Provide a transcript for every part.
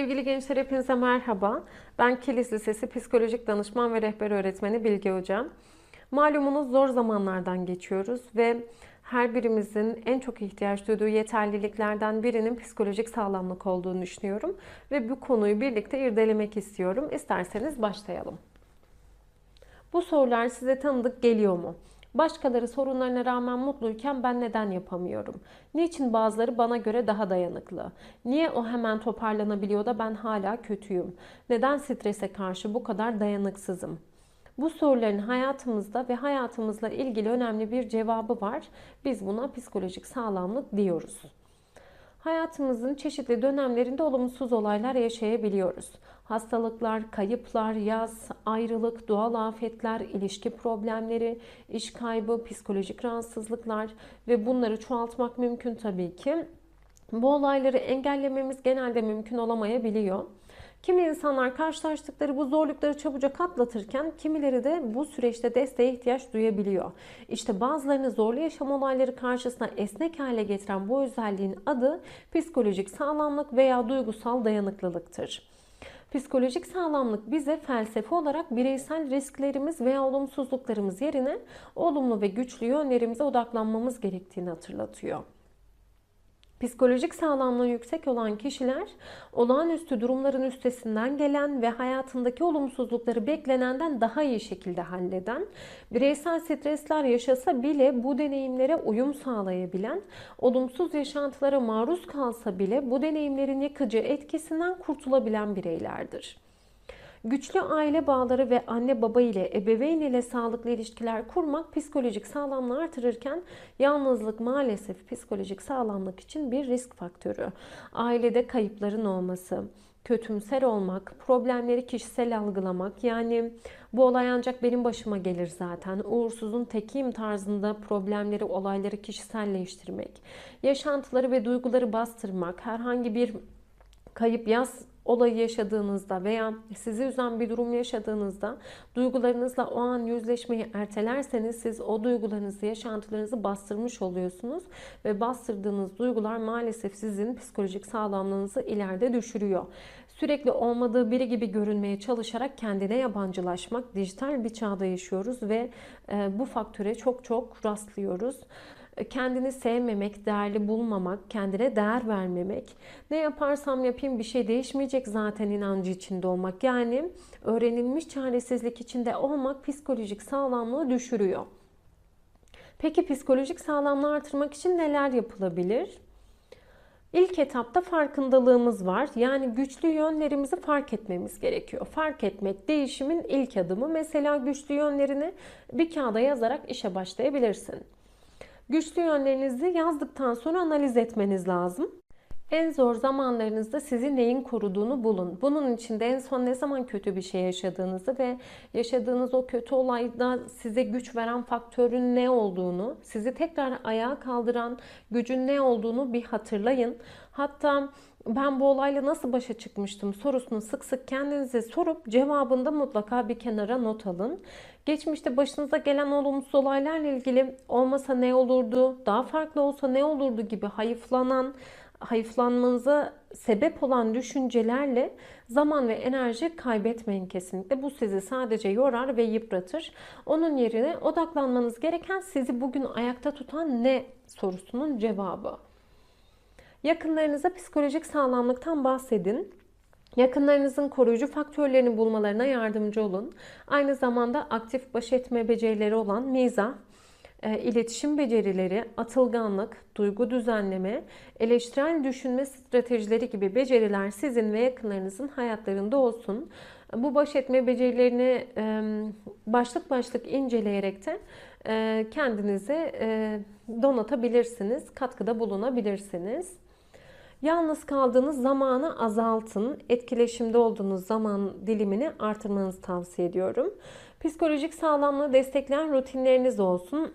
Sevgili gençler hepinize merhaba. Ben Kilis Lisesi Psikolojik Danışman ve Rehber Öğretmeni Bilge Hocam. Malumunuz zor zamanlardan geçiyoruz ve her birimizin en çok ihtiyaç duyduğu yeterliliklerden birinin psikolojik sağlamlık olduğunu düşünüyorum. Ve bu konuyu birlikte irdelemek istiyorum. İsterseniz başlayalım. Bu sorular size tanıdık geliyor mu? Başkaları sorunlarına rağmen mutluyken ben neden yapamıyorum? Niçin bazıları bana göre daha dayanıklı? Niye o hemen toparlanabiliyor da ben hala kötüyüm? Neden strese karşı bu kadar dayanıksızım? Bu soruların hayatımızda ve hayatımızla ilgili önemli bir cevabı var. Biz buna psikolojik sağlamlık diyoruz. Hayatımızın çeşitli dönemlerinde olumsuz olaylar yaşayabiliyoruz. Hastalıklar, kayıplar, yaz, ayrılık, doğal afetler, ilişki problemleri, iş kaybı, psikolojik rahatsızlıklar ve bunları çoğaltmak mümkün tabii ki. Bu olayları engellememiz genelde mümkün olamayabiliyor. Kimi insanlar karşılaştıkları bu zorlukları çabucak atlatırken kimileri de bu süreçte desteğe ihtiyaç duyabiliyor. İşte bazılarını zorlu yaşam olayları karşısında esnek hale getiren bu özelliğin adı psikolojik sağlamlık veya duygusal dayanıklılıktır. Psikolojik sağlamlık bize felsefe olarak bireysel risklerimiz veya olumsuzluklarımız yerine olumlu ve güçlü yönlerimize odaklanmamız gerektiğini hatırlatıyor. Psikolojik sağlamlığı yüksek olan kişiler olağanüstü durumların üstesinden gelen ve hayatındaki olumsuzlukları beklenenden daha iyi şekilde halleden, bireysel stresler yaşasa bile bu deneyimlere uyum sağlayabilen, olumsuz yaşantılara maruz kalsa bile bu deneyimlerin yıkıcı etkisinden kurtulabilen bireylerdir. Güçlü aile bağları ve anne baba ile ebeveyn ile sağlıklı ilişkiler kurmak psikolojik sağlamlığı artırırken yalnızlık maalesef psikolojik sağlamlık için bir risk faktörü. Ailede kayıpların olması, kötümser olmak, problemleri kişisel algılamak yani bu olay ancak benim başıma gelir zaten. Uğursuzun tekiyim tarzında problemleri, olayları kişiselleştirmek, yaşantıları ve duyguları bastırmak, herhangi bir kayıp yaz olayı yaşadığınızda veya sizi üzen bir durum yaşadığınızda duygularınızla o an yüzleşmeyi ertelerseniz siz o duygularınızı, yaşantılarınızı bastırmış oluyorsunuz ve bastırdığınız duygular maalesef sizin psikolojik sağlamlığınızı ileride düşürüyor. Sürekli olmadığı biri gibi görünmeye çalışarak kendine yabancılaşmak, dijital bir çağda yaşıyoruz ve e, bu faktöre çok çok rastlıyoruz kendini sevmemek, değerli bulmamak, kendine değer vermemek, ne yaparsam yapayım bir şey değişmeyecek zaten inancı içinde olmak. Yani öğrenilmiş çaresizlik içinde olmak psikolojik sağlamlığı düşürüyor. Peki psikolojik sağlamlığı artırmak için neler yapılabilir? İlk etapta farkındalığımız var. Yani güçlü yönlerimizi fark etmemiz gerekiyor. Fark etmek değişimin ilk adımı. Mesela güçlü yönlerini bir kağıda yazarak işe başlayabilirsin. Güçlü yönlerinizi yazdıktan sonra analiz etmeniz lazım. En zor zamanlarınızda sizi neyin koruduğunu bulun. Bunun için de en son ne zaman kötü bir şey yaşadığınızı ve yaşadığınız o kötü olayda size güç veren faktörün ne olduğunu, sizi tekrar ayağa kaldıran gücün ne olduğunu bir hatırlayın. Hatta ben bu olayla nasıl başa çıkmıştım sorusunu sık sık kendinize sorup cevabında mutlaka bir kenara not alın. Geçmişte başınıza gelen olumsuz olaylarla ilgili olmasa ne olurdu, daha farklı olsa ne olurdu gibi hayıflanan, hayıflanmanıza sebep olan düşüncelerle zaman ve enerji kaybetmeyin kesinlikle. Bu sizi sadece yorar ve yıpratır. Onun yerine odaklanmanız gereken sizi bugün ayakta tutan ne sorusunun cevabı. Yakınlarınıza psikolojik sağlamlıktan bahsedin. Yakınlarınızın koruyucu faktörlerini bulmalarına yardımcı olun. Aynı zamanda aktif baş etme becerileri olan mizah, iletişim becerileri, atılganlık, duygu düzenleme, eleştirel düşünme stratejileri gibi beceriler sizin ve yakınlarınızın hayatlarında olsun. Bu baş etme becerilerini e, başlık başlık inceleyerek de e, kendinize donatabilirsiniz, katkıda bulunabilirsiniz. Yalnız kaldığınız zamanı azaltın. Etkileşimde olduğunuz zaman dilimini artırmanızı tavsiye ediyorum. Psikolojik sağlamlığı destekleyen rutinleriniz olsun.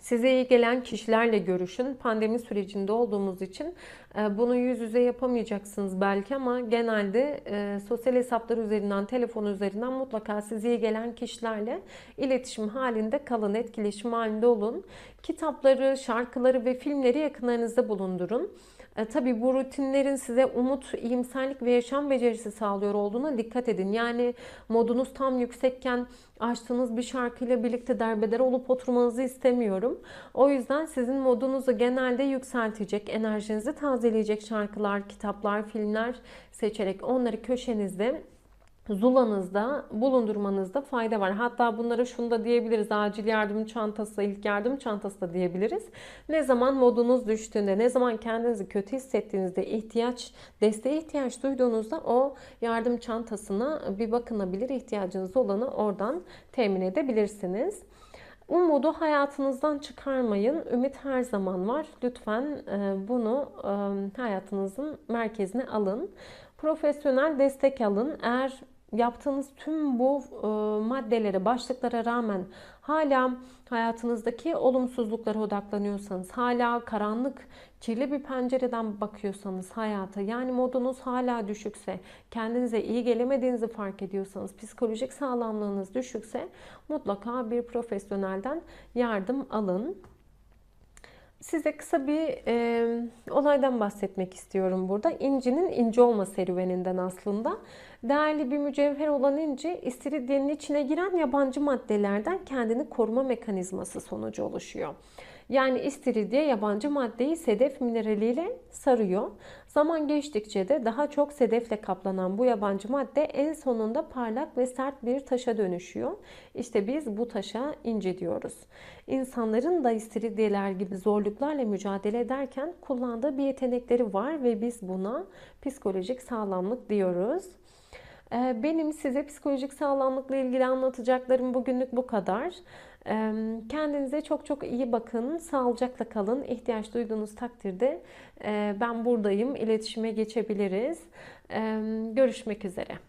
Size iyi gelen kişilerle görüşün. Pandemi sürecinde olduğumuz için e, bunu yüz yüze yapamayacaksınız belki ama genelde e, sosyal hesaplar üzerinden, telefon üzerinden mutlaka size iyi gelen kişilerle iletişim halinde kalın, etkileşim halinde olun. Kitapları, şarkıları ve filmleri yakınlarınızda bulundurun. E, tabii bu rutinlerin size umut, iyimserlik ve yaşam becerisi sağlıyor olduğuna dikkat edin. Yani modunuz tam yüksekken açtığınız bir şarkıyla birlikte derbeder olup oturmanızı istemiyorum. O yüzden sizin modunuzu genelde yükseltecek, enerjinizi tazeleyecek şarkılar, kitaplar, filmler seçerek onları köşenizde zulanızda bulundurmanızda fayda var. Hatta bunlara şunu da diyebiliriz. Acil yardım çantası, ilk yardım çantası da diyebiliriz. Ne zaman modunuz düştüğünde, ne zaman kendinizi kötü hissettiğinizde, ihtiyaç, desteğe ihtiyaç duyduğunuzda o yardım çantasına bir bakınabilir. ihtiyacınız olanı oradan temin edebilirsiniz. Umudu hayatınızdan çıkarmayın. Ümit her zaman var. Lütfen e, bunu e, hayatınızın merkezine alın. Profesyonel destek alın. Eğer yaptığınız tüm bu e, maddelere, başlıklara rağmen hala hayatınızdaki olumsuzluklara odaklanıyorsanız, hala karanlık, kirli bir pencereden bakıyorsanız hayata, yani modunuz hala düşükse, kendinize iyi gelemediğinizi fark ediyorsanız, psikolojik sağlamlığınız düşükse mutlaka bir profesyonelden yardım alın. Size kısa bir e, olaydan bahsetmek istiyorum burada. İncinin inci olma serüveninden aslında. Değerli bir mücevher olan inci, istiridyenin içine giren yabancı maddelerden kendini koruma mekanizması sonucu oluşuyor. Yani istiridye yabancı maddeyi sedef mineraliyle sarıyor. Zaman geçtikçe de daha çok sedefle kaplanan bu yabancı madde en sonunda parlak ve sert bir taşa dönüşüyor. İşte biz bu taşa inci diyoruz. İnsanların da istiridyeler gibi zorluklarla mücadele ederken kullandığı bir yetenekleri var ve biz buna psikolojik sağlamlık diyoruz. Ee, benim size psikolojik sağlamlıkla ilgili anlatacaklarım bugünlük bu kadar. Ee, kendinize çok çok iyi bakın, sağlıcakla kalın. İhtiyaç duyduğunuz takdirde e, ben buradayım, iletişime geçebiliriz. Ee, görüşmek üzere.